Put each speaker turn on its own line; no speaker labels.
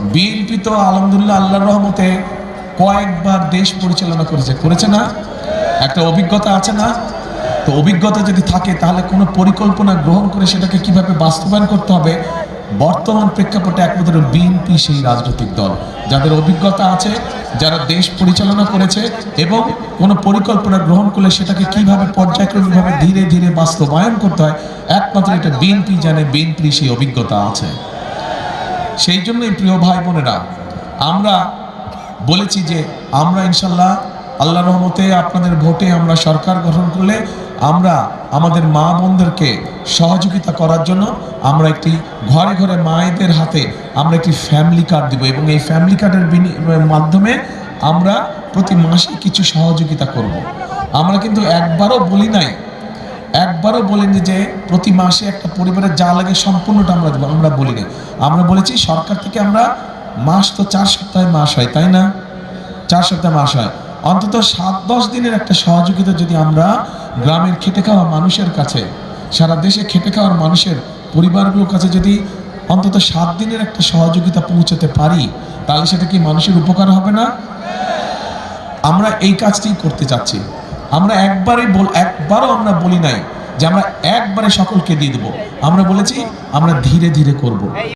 BNP তো আলহামদুলিল্লাহ আল্লাহর রহমতে কয়েকবার দেশ পরিচালনা করেছে। করেছে না? একটা অভিজ্ঞতা আছে না? তো অভিজ্ঞতা যদি থাকে, তাহলে কোনো পরিকল্পনা গ্রহণ করে সেটাকে কীভাবে বাস্তবায়ন করতে হবে? বর্তমান প্রেক্ষাপটে একমাত্র বিএনপি সেই রাজনৈতিক দল। যাদের অভিজ্ঞতা আছে, যারা দেশ পরিচালনা করেছে এবং কোনো পরিকল্পনা গ্রহণ করলে সেটাকে কীভাবে পর্যায়ক্রমিকভাবে ধীরে ধীরে বাস্তবায়ন করতে হয়, একমাত্র এটা বিএনপি জানে, বিএনপির সেই অভিজ্ঞতা আছে। সেই জন্যই প্রিয় ভাই বোনেরা, আমরা বলেছি যে আমরা ইনশাল্লাহ আল্লাহ রহমতে আপনাদের ভোটে আমরা সরকার গঠন করলে আমরা আমাদের মা বোনদেরকে সহযোগিতা করার জন্য আমরা একটি ঘরে ঘরে মায়েদের হাতে আমরা একটি ফ্যামিলি কার্ড দিব এবং এই ফ্যামিলি কার্ডের মাধ্যমে আমরা প্রতি মাসে কিছু সহযোগিতা করব। আমরা কিন্তু একবারও বলি নাই একবারও বলিনি যে প্রতি মাসে একটা পরিবারের যা লাগে সম্পূর্ণটা আমরা দেবো, আমরা বলিনি। আমরা বলেছি সরকার থেকে আমরা মাস তো চার সপ্তাহে মাস হয়, তাই না? চার সপ্তাহে মাস হয়। অন্তত সাত, দশ দিনের একটা সহযোগিতা যদি আমরা গ্রামের খেটে খাওয়া মানুষের কাছে, সারা দেশে খেটে খাওয়ার মানুষের পরিবারগুলোর কাছে যদি অন্তত সাত দিনের একটা সহযোগিতা পৌঁছাতে পারি, তাহলে সেটা কি মানুষের উপকার হবে না? আমরা এই কাজটি করতে চাচ্ছি আমরা একবারে বল একবারও আমরা বলি নাই যে আমরা একবারে সকলকে দিয়ে দেবো। আমরা বলেছি, আমরা ধীরে ধীরে করব।